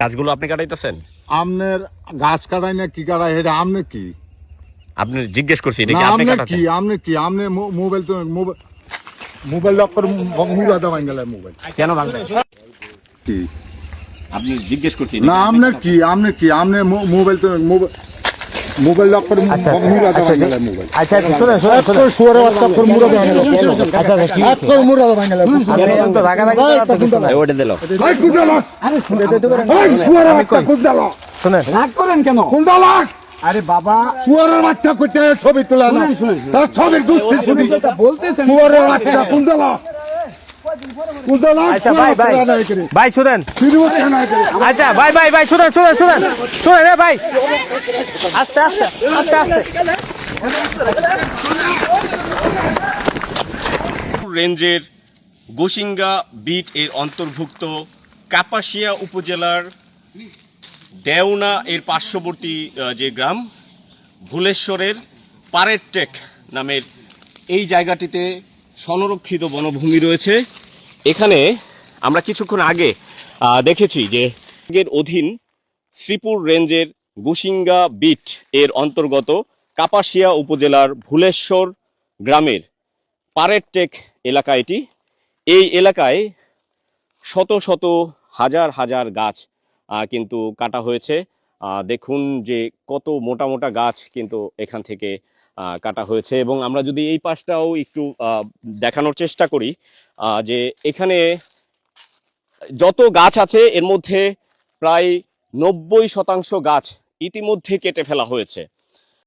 গাছগুলো আপনি কাটাইতেছেন? আমনের গাছ কাটাই না কি কাটাই এটা আমনে কি? আপনি জিজ্ঞেস করছি এটা কি আপনি কাটাতে কি আমনে কি? আমনে মোবাইল তো মোবাইল মোবাইল লক করে মুগা দাবাই গেলে মোবাইল। কেন ভাঙবেন কি? আপনি জিজ্ঞেস করছি না আমনে কি আমনে কি আমনে মোবাইল তো মোবাইল মোবাইল লক করে আচ্ছা আচ্ছা। শুয়ারে বাচ্চা করে আচ্ছা আচ্ছা করে তো। ওটা দিল। শুয়ারে বাচ্চা কুদালা শুনেন রাগ করেন কেন? আরে বাবা। শুয়ারের বাচ্চা করতে ছবি তোলা না। তার ছবি দুষ্টি ছবি বলতেছেন। শুয়ারের বাচ্চা কুদালা আচ্ছা ভাই ভাই। ভাই শুনেন। আচ্ছা ভাই ভাই ভাই শুনেন শুনেন শুনেন। শুনেন এ ভাই। আস্তে আস্তে আস্তে আস্তে। রেঞ্জের গোসিঙ্গা বিট এর অন্তর্ভুক্ত কাপাসিয়া উপজেলার দেওনা এর পার্শ্ববর্তী যে গ্রাম ভুলেশ্বরের পারের টেক নামের এই জায়গাটিতে সংরক্ষিত বনভূমি রয়েছে। এখানে আমরা কিছুক্ষণ আগে দেখেছি যে এর অধীন শ্রীপুর রেঞ্জের গুসিঙ্গা বিট এর অন্তর্গত কাপাসিয়া উপজেলার ভুলেশ্বর গ্রামের পারের টেক এলাকা এটি। এই এলাকায় শত শত হাজার হাজার গাছ কিন্তু কাটা হয়েছে। দেখুন যে কত মোটা মোটা গাছ কিন্তু এখান থেকে কাটা হয়েছে। এবং আমরা যদি এই পাশটাও একটু দেখানোর চেষ্টা করি যে এখানে যত গাছ আছে, এর মধ্যে প্রায় নব্বই শতাংশ গাছ ইতিমধ্যে কেটে ফেলা হয়েছে।